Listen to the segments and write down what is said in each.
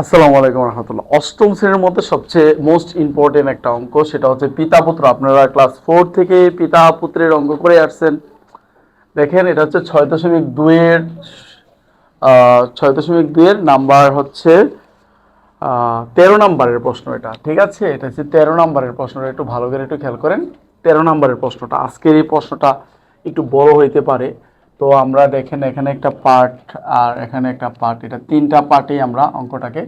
আসসালামু আলাইকুম রহমতুল্লাহ। অষ্টম শ্রেণির মধ্যে সবচেয়ে মোস্ট ইম্পর্টেন্ট একটা অঙ্ক, সেটা হচ্ছে পিতা পুত্র। আপনারা ক্লাস ফোর থেকে পিতা পুত্রের অঙ্ক করে আসছেন। দেখেন, এটা হচ্ছে ছয় দশমিক দুইয়ের ছয় দশমিক দুইয়ের নাম্বার হচ্ছে তেরো নাম্বারের প্রশ্ন এটা। ঠিক আছে? এটা হচ্ছে তেরো নাম্বারের প্রশ্নটা একটু ভালো করে একটু খেয়াল করেন। তেরো নাম্বারের প্রশ্নটা, আজকের এই প্রশ্নটা একটু বড় হইতে পারে। তো আমরা দেখেন এখানে একটা পার্ট আর এখানে একটা পার্ট এটা তিনটা পার্টেই আমরা অঙ্কটাকে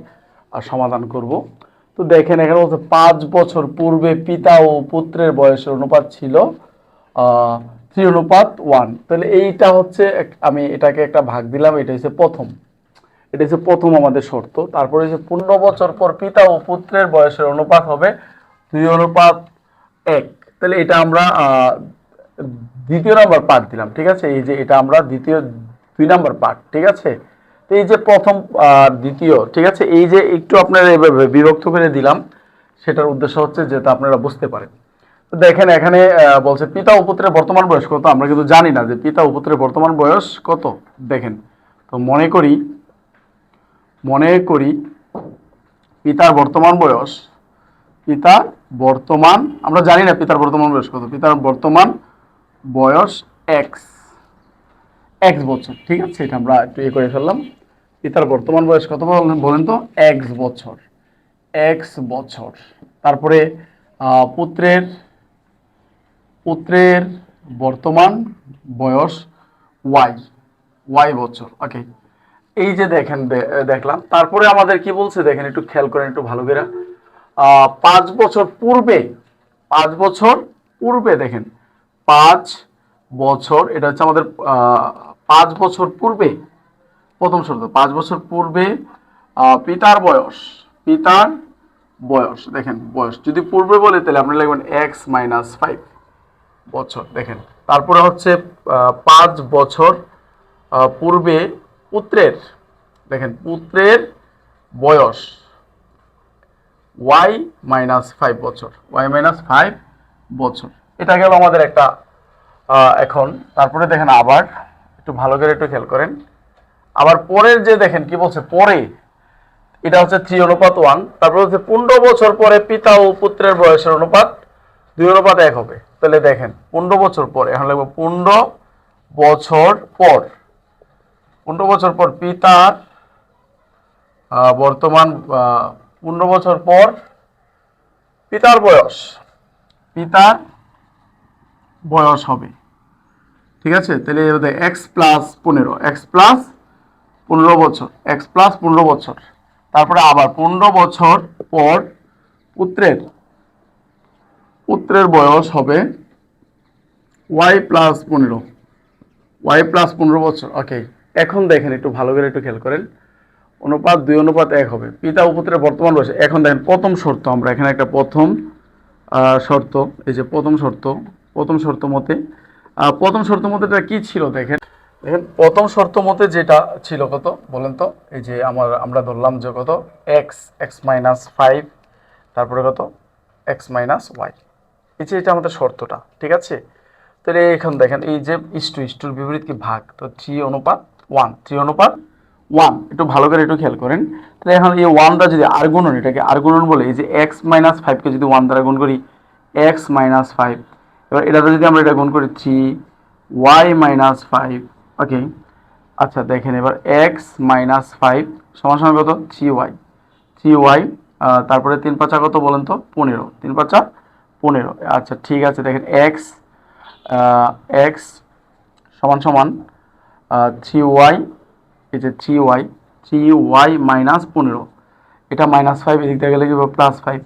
সমাধান করব। তো দেখেন এখানে বলছে পাঁচ বছর পূর্বে পিতা ও পুত্রের বয়সের অনুপাত ছিল থ্রি অনুপাত ওয়ান তাহলে এইটা হচ্ছে আমি এটাকে একটা ভাগ দিলাম, এটা হচ্ছে প্রথম। এটা হচ্ছে প্রথম আমাদের শর্ত। তারপরে হচ্ছে পনেরো বছর পর পিতা ও পুত্রের বয়সের অনুপাত হবে দুই অনুপাত এক। তাহলে এটা আমরা দ্বিতীয় নাম্বার পার্ট দিলাম, ঠিক আছে? এই যে এটা আমরা দ্বিতীয়, দুই নাম্বার পার্ট ঠিক আছে? তো এই যে প্রথম দ্বিতীয়, ঠিক আছে? এই যে একটু আপনারা এভাবে বিভক্ত করে দিলাম, সেটার উদ্দেশ্য হচ্ছে যেটা আপনারা বুঝতে পারেন। তো দেখেন এখানে বলছে পিতা ও বর্তমান বয়স কত? আমরা কিন্তু জানি না যে পিতা ও বর্তমান বয়স কত। দেখেন, তো মনে করি মনে করি পিতার বর্তমান বয়স, পিতার বর্তমান, আমরা জানি না পিতার বর্তমান বয়স কত। পিতার বর্তমান বয়স এক্স এক্স বছর, ঠিক আছে, এটা আমরা একটু ইয়ে করে ফেললাম। পিতার বর্তমান বয়স কত বলেন তো? এক্স বছর। এক্স বছর। তারপরে পুত্রের পুত্রের বর্তমান বয়স ওয়াই ওয়াই বছর ওকে এই যে দেখেন দেখলাম। তারপরে আমাদের কি বলছে? দেখেন, একটু খেয়াল করেন, একটু ভালো করে। পাঁচ বছর পূর্বে, পাঁচ বছর পূর্বে দেখেন পাঁচ বছর, এটা হচ্ছে আমাদের পাঁচ বছর পূর্বে, প্রথম শর্ত, পাঁচ বছর পূর্বে পিতার বয়স পিতার বয়স, দেখেন বয়স, যদি পূর্বে বলে তাহলে আপনি লিখবেন এক্স মাইনাস ফাইভ বছর, দেখেন। তারপরে হচ্ছে পাঁচ বছর পূর্বে পুত্রের, দেখেন পুত্রের বয়স ওয়াই মাইনাস ফাইভ বছর ওয়াই মাইনাস ফাইভ বছর, এটা গেল আমাদের একটা এখন। তারপরে দেখেন আবার একটু ভালো করে একটু খেয়াল করেন। আবার পরের যে দেখেন, কি বলছে? পরে। এটা হচ্ছে থ্রি অনুপাত ওয়ান তারপর হচ্ছে পনেরো বছর পরে পিতা ও পুত্রের বয়সের অনুপাত দুই অনুপাত এক হবে। তাহলে দেখেন, পনেরো বছর পরে, এখন লাগবে পনেরো বছর পর। পনেরো বছর পর পিতার বর্তমান পনেরো বছর পর পিতার বয়স। পিতার বয়স হবে। ঠিক আছে? তাহলে এক্স প্লাস পনেরো। এক্স প্লাস পনেরো বছর। এক্স প্লাস পনেরো বছর। তারপরে আবার পনেরো বছর পর পুত্রের। পুত্রের বয়স হবে ওয়াই প্লাস পনেরো। ওয়াই প্লাস পনেরো বছর। ওকে এখন দেখেন একটু ভালো করে একটু খেয়াল করেন। অনুপাত দুই, অনুপাত এক হবে। পিতা ও বর্তমান বয়স। এখন দেখেন প্রথম শর্ত, আমরা এখানে একটা প্রথম শর্ত, এই যে প্রথম শর্ত প্রথম শর্ত মতে। প্রথম শর্ত মতে এটা কি ছিল দেখেন। দেখেন, প্রথম শর্ত মতে যেটা ছিল কত? বলেন তো, এই যে আমার, আমরা ধরলাম যে কত? এক্স এক্স মাইনাস ফাইভ তারপরে কত? এক্স মাইনাস ওয়াই এই যে এটা আমাদের শর্তটা, ঠিক আছে? তাহলে এখন দেখেন, এই যে ইস্টু ইস্টুর বিপরীত কি ভাগ? তো থ্রি অনুপাত ওয়ান থ্রি অনুপাত ওয়ান একটু ভালো করে একটু খেয়াল করেন। তাহলে এখন এই ওয়ানটা যদি আর গুণন, এটাকে আর গুণন বলে, এই যে এক্স মাইনাস ফাইভকে যদি ওয়ান দ্বারা গুণ করি এক্স মাইনাস ফাইভ এবার এটাতে যদি আমরা এটা গুণ করি three Y minus five okay আচ্ছা দেখেন এবার এক্স মাইনাস ফাইভ সমান সমান কত? থ্রি ওয়াই থ্রি ওয়াই তারপরে তিন পাঁচা কত বলেন তো? পনেরো। তিন পাঁচা পনেরো। আচ্ছা ঠিক আছে, দেখেন এক্স এক্স সমান সমান থ্রি ওয়াই এই যে three Y three Y minus পনেরো। এটা মাইনাস ফাইভ এদিক থেকে গেলে প্লাস ফাইভ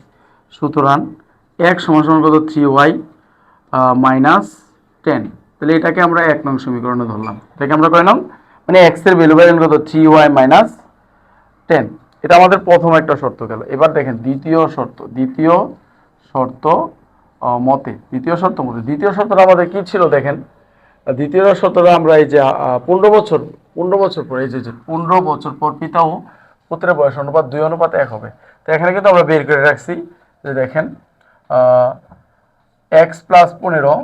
সুতরাং এক সমান সমান কত? থ্রি ওয়াই মাইনাস টেন তাহলে এটাকে আমরা এক নং সমীকরণে ধরলাম। এটাকে আমরা কয় নং? মানে এক্সের ভ্যালু পাইলেন কত? থ্রি ওয়াই মাইনাস টেন এটা আমাদের প্রথম একটা শর্ত গেল। এবার দেখেন দ্বিতীয় শর্ত দ্বিতীয় শর্ত মতে। দ্বিতীয় শর্ত মতে। দ্বিতীয় শর্তটা আমাদের কি ছিল দেখেন? দ্বিতীয় শর্তটা আমরা এই যে পনেরো বছর পনেরো বছর পর, এই যে যে, পনেরো বছর পর পিতা ও পুত্রের বয়স অনুপাত দুই অনুপাত এক হবে। তো এখানে কিন্তু আমরা বের করে রাখছি যে দেখেন এক্স প্লাস পনেরো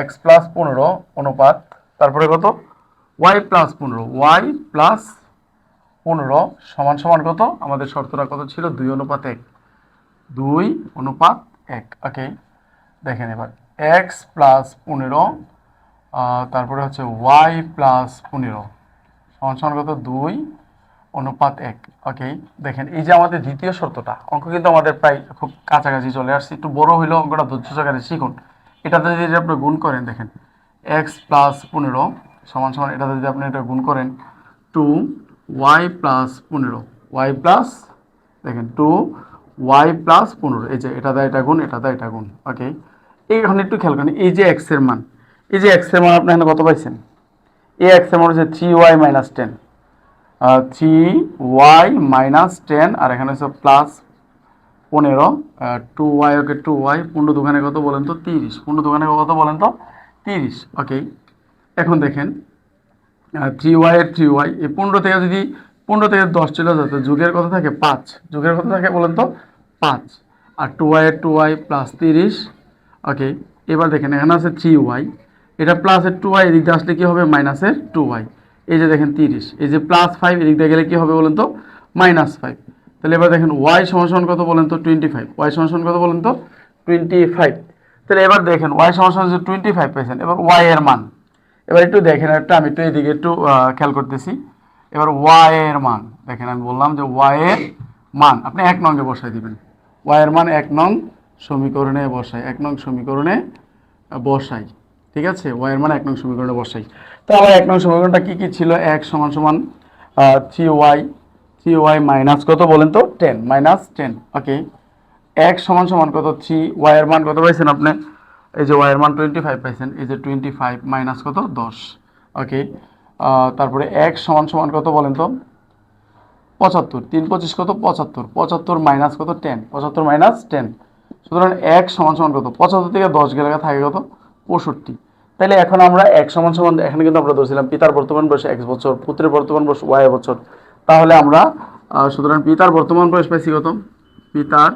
এক্স প্লাস পনেরো, অনুপাত, তারপরে কত? ওয়াই প্লাস পনেরো ওয়াই প্লাস পনেরো সমান সমান কত? আমাদের শর্তটা কত ছিল? দুই অনুপাত এক। দুই অনুপাত এক। ওকে দেখেন এবার এক্স প্লাস পনেরো তারপরে হচ্ছে ওয়াই প্লাস পনেরো। সমান সমান কত? দুই অনুপাত এক। ওকে দেখেন, এই যে আমাদের দ্বিতীয় শর্তটা, অঙ্ক কিন্তু আমাদের প্রায় খুব কাছাকাছি চলে আসছে। একটু বড় হইলেও অঙ্কটা ধৈর্য সহকারে শিখুন। এটাতে যদি আপনি গুণ করেন, দেখেন এক্স প্লাস পনেরো সমান সমান, এটাতে যদি আপনি এটা গুণ করেন টু ওয়াই প্লাস পনেরো ওয়াই প্লাস দেখেন টু ওয়াই প্লাস পনেরো, এই যে এটা দেয় এটা গুণ, এটা দেয় এটা গুণ ওকে এইখানে একটু খেয়াল করেন, এই যে এক্সের মান, এই যে এক্সের মান আপনি এখানে কত পাইছেন? এই এক্সের মান হচ্ছে three Y minus ten three Y minus ten আর এখানে হচ্ছে প্লাস পনেরো। Two Y okay two Y পনেরো দোকানে কত বলেন তো? তিরিশ। পনেরো দোকানে কত বলেন তো? তিরিশ ওকে এখন দেখেন থ্রি ওয়াই এর থ্রি ওয়াই এই পনেরো থেকে যদি, পনেরো থেকে দশ চলে যেত যুগের কত থাকে পাঁচ। যুগের কত থাকে বলেন তো? পাঁচ। আর টু ওয়াই এর টু ওয়াই প্লাস তিরিশ ওকে এবার দেখেন, এখানে আছে থ্রি ওয়াই এটা প্লাসের টু ওয়াই এদিক আসলে কী হবে? মাইনাসের টু ওয়াই এই যে দেখেন তিরিশ, এই যে প্লাস ফাইভ এদিক দিয়ে গেলে কী হবে বলেন তো? মাইনাস ফাইভ তাহলে এবার দেখেন ওয়াই সমান কত বলেন তো? টোয়েন্টি ফাইভ ওয়াই সমান কত বলেন তো? টোয়েন্টি ফাইভ তাহলে এবার দেখেন ওয়াই সমান যে টোয়েন্টি ফাইভ পেয়েছেন এবার ওয়াই এর মান। এবার একটু দেখেন একটা, আমি একটু এদিকে একটু খেয়াল করতেছি। এবার ওয়াই এর মান, দেখেন আমি বললাম যে ওয়াই এর মান, আপনি এক নঙ্গে বসাই দিবেন। ওয়াই এর মান এক নং সমীকরণে বসাই, এক নং সমীকরণে বসাই। ঠিক আছে? ওয়াই এর মান এক নং সমীকরণে বসাই। তো এক নং সমীকরণটা কি কি ছিল? এক সমান সমান three Y three Y minus কত বলেন তো? টেন মাইনাস টেন ওকে এক সমান সমান কত? থ্রি ওয়াই এর মান কত পাইছেন আপনি? এই যে ওয়াই এর মান টোয়েন্টি ফাইভ পাইছেন, এই যে টোয়েন্টি ফাইভ মাইনাস কত? দশ ওকে তারপরে এক সমান সমান কত বলেন তো? পঁচাত্তর, তিন পঁচিশ কত? পঁচাত্তর পঁচাত্তর মাইনাস কত? টেন পঁচাত্তর মাইনাস টেন সুতরাং এক সমান সমান কত? পঁচাত্তর থেকে দশ গেলে থাকে কত? পঁয়ষট্টি। তাহলে এখন আমরা এক সমান সমান, এখানে কিন্তু আমরা ধরছিলাম পিতার বর্তমান বয়স এক বছর, পুত্রের বর্তমান বয়স ওয়াই বছর। তাহলে আমরা সুতরাং পিতার বর্তমান বয়স পাইছি কত? পিতার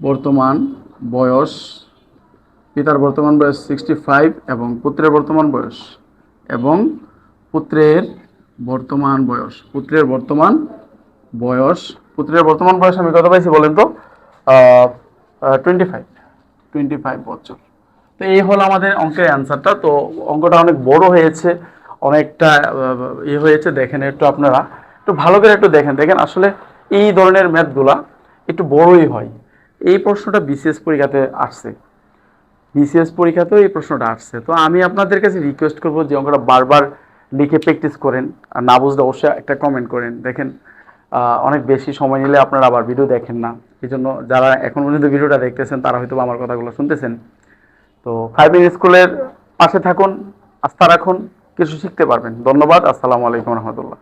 বর্তমান বয়স, পিতার বর্তমান বয়স সিক্সটি ফাইভ এবং পুত্রের বর্তমান বয়স এবং পুত্রের বর্তমান বয়স, পুত্রের বর্তমান বয়স, পুত্রের বর্তমান বয়স আমি কত পাইছি বলেন তো? টোয়েন্টি ফাইভ টোয়েন্টি ফাইভ বছর। তো এই হলো আমাদের অঙ্কের অ্যান্সারটা। তো অঙ্কটা অনেক বড় হয়েছে, অনেকটা ইয়ে হয়েছে, দেখেন একটু আপনারা। একটু ভালো করে একটু দেখেন। দেখেন, আসলে এই ধরনের ম্যাথগুলা একটু বড়ই হয়। এই প্রশ্নটা বিসিএস পরীক্ষাতে আসছে। বিসিএস পরীক্ষাতেও এই প্রশ্নটা আসছে। তো আমি আপনাদের কাছে রিকোয়েস্ট করব যে অঙ্কটা বারবার লিখে প্র্যাকটিস করেন। আর না বুঝলে অবশ্যই একটা কমেন্ট করেন। দেখেন অনেক বেশি সময় নিলে আপনারা আবার ভিডিও দেখেন না। এই জন্য যারা এখন পর্যন্ত ভিডিওটা দেখতেছেন, তারা হয়তো আমার কথাগুলো শুনতেছেন। তো ফাইভ স্কুলের পাশে থাকুন আস্থা রাখুন কিছু শিখতে পারবেন। ধন্যবাদ আসসালামু আলাইকুম রহমতুল্লাহ।